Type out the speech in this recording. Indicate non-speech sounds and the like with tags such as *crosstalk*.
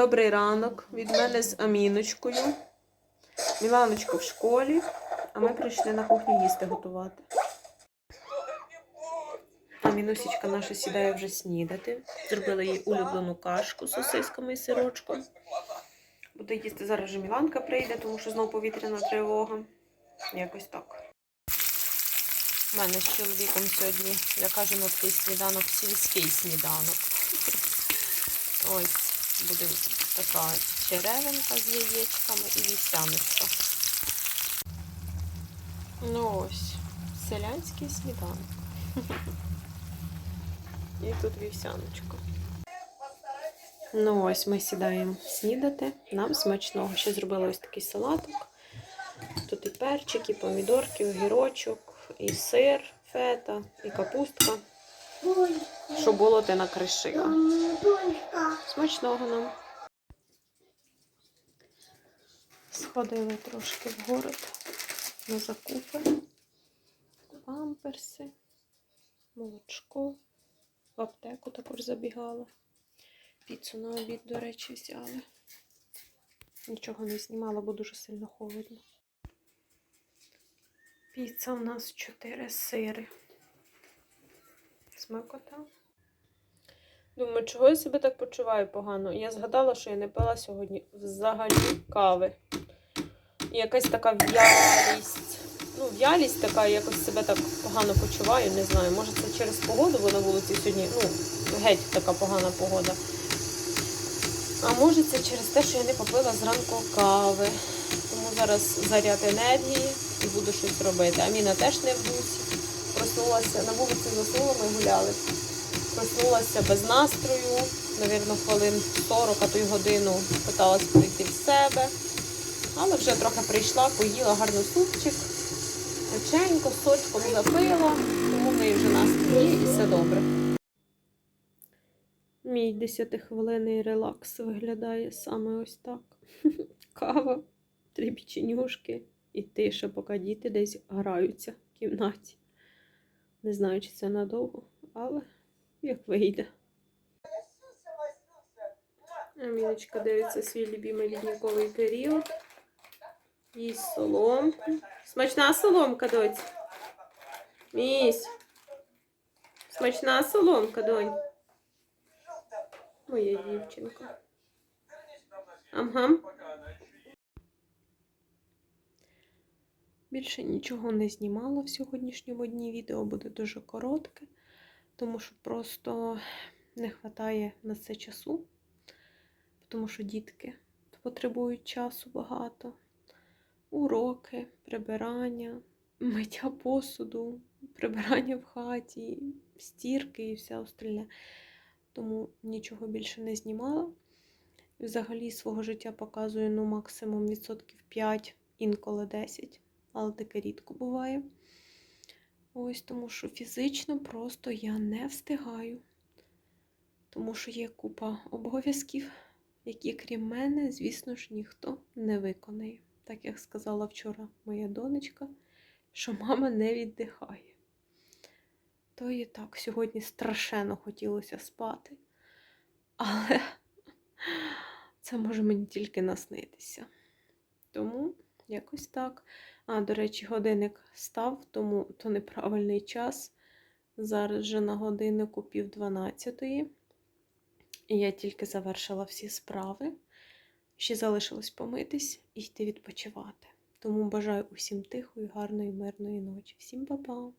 Добрий ранок від мене з Аміночкою. Міланочка в школі, а ми прийшли на кухню їсти готувати. Амінусічка наша сідає вже снідати. Зробила їй улюблену кашку з сосисками і сирочком. Буде їсти зараз же Міланка прийде, тому що знову повітряна тривога. Якось так. У мене з чоловіком сьогодні, як кажемо, такий сніданок, сільський сніданок. Ось буде така черевинка з яєчками і вівсяночка. Ну ось, селянський сніданок. *laughs* І тут вівсяночка. Ну ось ми сідаємо снідати. Нам смачного. Ще зробила ось такий салатик. Тут і перчик, і помідорки, огірочок, і сир, фета, і капустка. Що було, ти накришила. Смачного нам. Сходили трошки в город на закупи. Памперси, молочко. В аптеку також забігала. Піцу на обід, до речі, взяли. Нічого не знімала, бо дуже сильно холодно. Піца у нас 4 сири. Смакота. Думаю, чого я себе так почуваю погано? Я згадала, що я не пила сьогодні взагалі кави. І якась така в'ялість. Ну, в'ялість така, я якось себе так погано почуваю, не знаю. Може це через погоду, бо на вулиці сьогодні, ну, геть така погана погода. А може це через те, що я не попила зранку кави. Тому зараз заряд енергії і буду щось робити. Аміна теж не в дусі. Проснулася на вулиці заснула, ми гуляли. Проснулася без настрою, навірно, хвилин 40, а то й годину питалась прийти в себе. Але вже трохи прийшла, поїла гарно супчик, печенько, сочком запила, тому неї вже настрій є і все добре. Мій 10-хвилинний релакс виглядає саме ось так. *laughs* Кава, три печенюшки і тиша, поки діти десь граються в кімнаті. Не знаю, чи це надовго, але як вийде. Аміночка дивиться свій любимий лідниковий період. Їсть соломку. Смачна соломка, доць. Місь. Смачна соломка, донь. Моя дівчинка. Ага. Більше нічого не знімала в сьогоднішньому дні. Відео буде дуже коротке, тому що просто не вистачає на це часу, тому що дітки потребують часу багато. Уроки, прибирання, *laughs* миття посуду, прибирання в хаті, стірки і все остальне. Тому нічого більше не знімала. Взагалі свого життя показую ну, максимум відсотків 5, інколи 10, але таке рідко буває. Ось тому що фізично просто я не встигаю. Тому що є купа обов'язків, які, крім мене, звісно ж, ніхто не виконає. Так як сказала вчора моя донечка, що мама не віддихає. То і так, сьогодні страшенно хотілося спати. Але це може мені тільки наснитися. Тому якось так. А, до речі, годинник став, тому то неправильний час. Зараз вже на годиннику пів дванадцятої. І я тільки завершила всі справи. Ще залишилось помитись і йти відпочивати. Тому бажаю усім тихої, гарної, мирної ночі. Всім па-па!